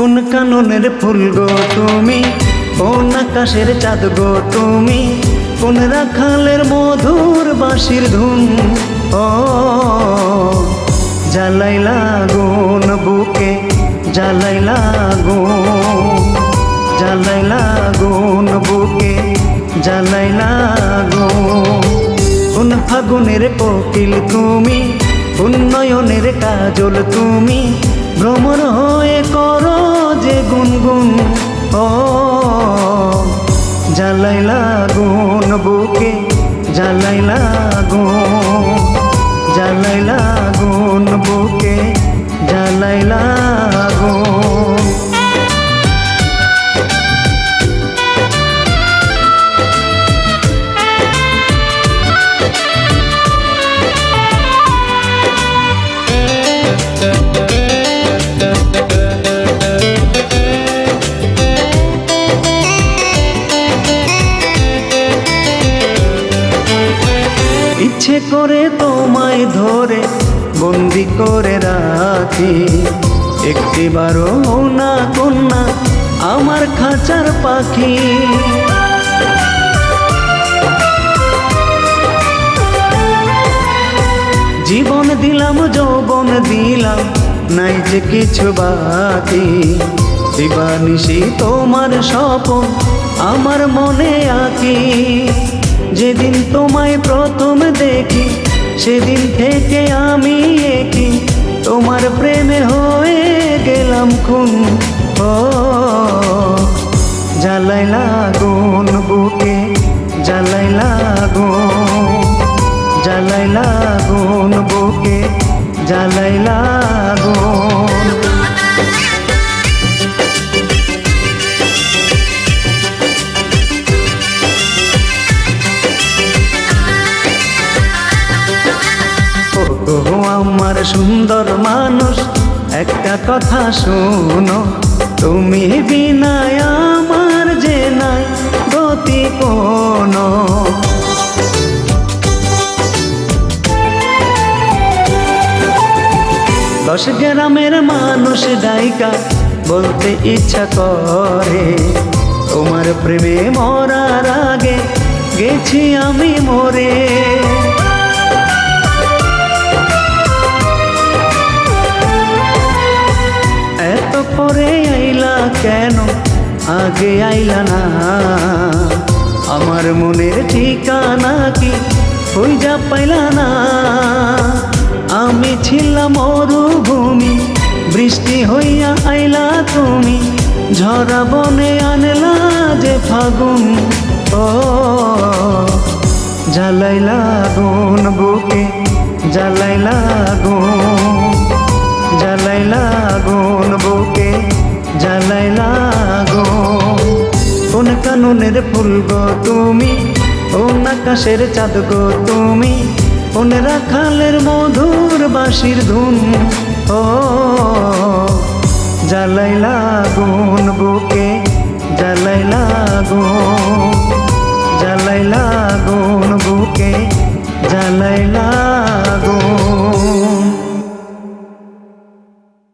কাননের ফুল গো তুমি? কোন আকাশের চাঁদ গো তুমি? কোন রাখালের মধুর বাঁশির ধুন ও, জ্বালাই লাগুন বুকে, জ্বালাই লাগুন জ্বালাই লাগুন বুকে, জ্বালাই লাগুন। কোন ফাগুনের কোকিল তুমি? উন্নয়নের কাজল তুমি? যে গুনগুন ও জ্বালাই গুন বুকে জ্বালাই গুন জ্বালাই গুন বুকে জ্বালাই করে তোমায় ধরে, বন্দি করে রাখি। একটিবারও না কন্যা, আমার খাঁচার পাখি। জীবন দিলাম, যৌবন দিলাম, নাই যে কিছু বাকি। দিবানিশি তোমার স্বপন, আমার মনে আঁকি। যেদিন তোমায় প্রথম দেখি, সেদিন থেকে আমি একি তোমার প্রেমে হয়ে গেলাম খুন, ও। জ্বালাই লাগুন বুকে জ্বালাই লাগুন জ্বালাই লাগুন বুকে জ্বালাই লাগুন। আমার সুন্দর মানুষ, একটা কথা শোনো। তুমি বিনায়, আমার যে নাই গতি কোনো দশ গ্রামের মানুষ ডাইকা বলতে ইচ্ছা করে, তোমার প্রেমে মরার আগে গেছি আমি মরে। আগে আইলা না। আমার মনের ঠিকানা কি হই যা পাইলা না। আমি ছিলাম মরুভূমি, বৃষ্টি হইয়া আইলা তুমি। ঝরা বনে আনলা যে ফাগুন, ও জ্বালাইলা লাগুন বুকে জ্বালাই লাগুন কাননের ফুল গো তুমি ও আকাশের চাঁদ গো তুমি কোন রাখালের মধুর বাঁশির ধুন। ও